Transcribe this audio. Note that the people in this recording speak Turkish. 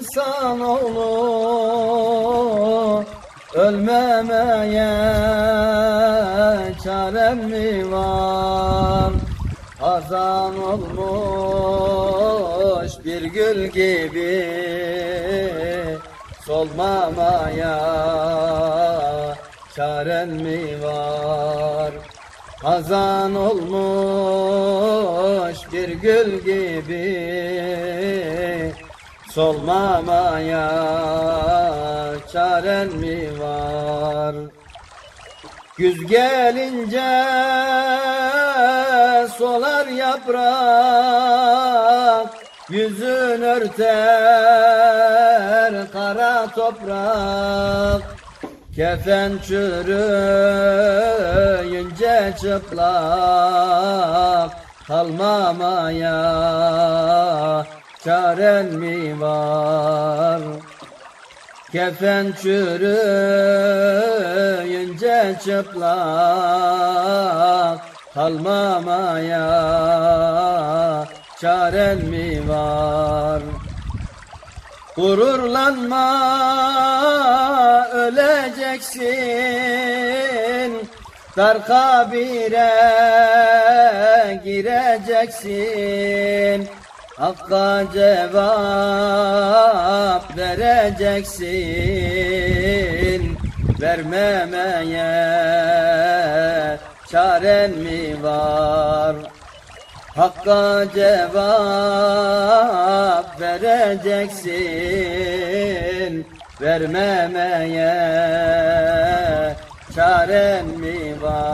insanoğlu Ölmemeye çarem mi var? Hazan olmuş bir gül gibi. Solmamaya çaren mi var? Hazan olmuş bir gül gibi Solmamaya çaren mi var? Güz gelince solar yaprak Yüzün örter kara toprak. Kefen çürüyünce çıplak Kalmamaya çaren mi var? Kefen çürüyünce çıplak Kalmamaya çaren mi var? Gururlanma öleceksin Dar kabire gireceksin Hakka cevap vereceksin Vermemeye çaren mi var? Hakka cevap vereceksin Vermemeye çaren mi var?